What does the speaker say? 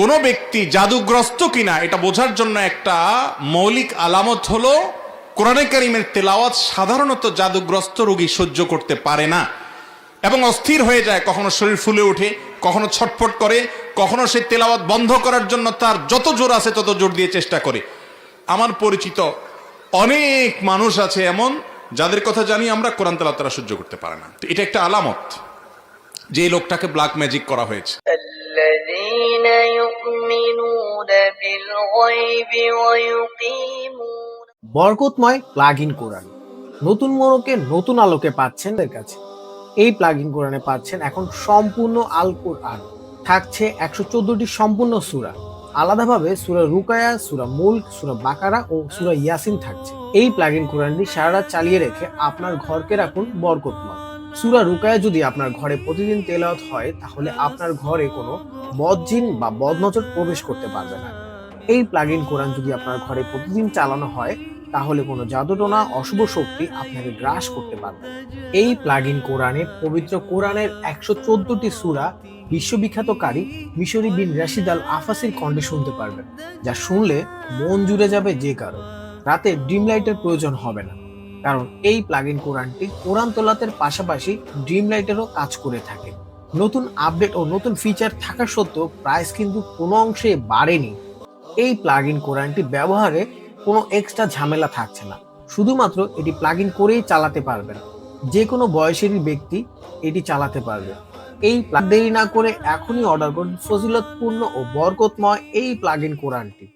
কোনো ব্যক্তি জাদুগ্রস্ত কিনা, এটা বোঝার জন্য একটা মৌলিক আলামত হলো, কোরআনে কারিমের তেলাওয়াত সাধারণত জাদুগ্রস্ত রোগী সহ্য করতে পারে না। এবং অস্থির হয়ে যায়, কখনো শরীর ফুলে ওঠে, কখনো ছটফট করে, কখনো সে তেলাওয়াত বন্ধ করার জন্য তার যত জোর আছে তত জোর দিয়ে চেষ্টা করে। আমার পরিচিত অনেক মানুষ আছে এমন, যাদের কথা জানি আমরা কোরআন তেলাওয়াত তারা সহ্য করতে পারে না। তো এটা একটা আলামত যে লোকটাকে ব্ল্যাক ম্যাজিক করা হয়েছে। الذين يؤمنون بالغيب ويقيمون বরকতময় প্লাগ ইন কোরআন নতুন মোড়কে নতুন আলোকে পাচ্ছেন এর কাছে এই প্লাগ ইন কোরআনে পাচ্ছেন এখন সম্পূর্ণ আল কোরআন থাকছে একশো চোদ্দটি সম্পূর্ণ সুরা আলাদাভাবে সুরা রুকায়া সুরা মুল্ক সুরা বাকারা ও সুরা ইয়াসিন থাকছে এই প্লাগ ইন কোরআনটি সারা রাত চালিয়ে রেখে আপনার ঘরকে রাখুন বরকতময় সুরা রুকায়া যদি আপনার ঘরে প্রতিদিন তেলাওয়াত হয়, তাহলে আপনার ঘরে কোনো বদজিন বা বদনজর প্রবেশ করতে পারবে না। এই প্লাগ ইন কোরআন যদি আপনার ঘরে প্রতিদিন চালানো হয়, তাহলে কোনো জাদুটোনা অশুভ শক্তি আপনাকে গ্রাস করতে পারবে। এই প্লাগ ইন কোরআনে পবিত্র কোরআনের একশো চোদ্দটি সুরা বিশ্ববিখ্যাত কারি মিশরি বিন রাশিদ আল আফাসির কণ্ঠে শুনতে পারবেন, যা শুনলে মন জুড়ে যাবে যে কারও। রাতে ড্রিম লাইটের প্রয়োজন হবে না। কারণ এই প্লাগ ইন কোরআনটি কোরআন তোলাতের পাশাপাশি ড্রিম লাইটেরও কাজ করে থাকে। নতুন আপডেট ও নতুন ফিচার থাকা সত্ত্বেও প্রাইস কিন্তু কোনো অংশে বাড়েনি। এই প্লাগ ইন কোরআনটি ব্যবহারে কোনো এক্সট্রা ঝামেলা থাকছে না। শুধুমাত্র এটি প্লাগ ইন করেই চালাতে পারবেন। যে কোনো বয়সেরই ব্যক্তি এটি চালাতে পারবে। এই দেরি না করে এখনই অর্ডার করুন ফজিলতপূর্ণ ও বরকতময় এই প্লাগ ইন কোরআনটি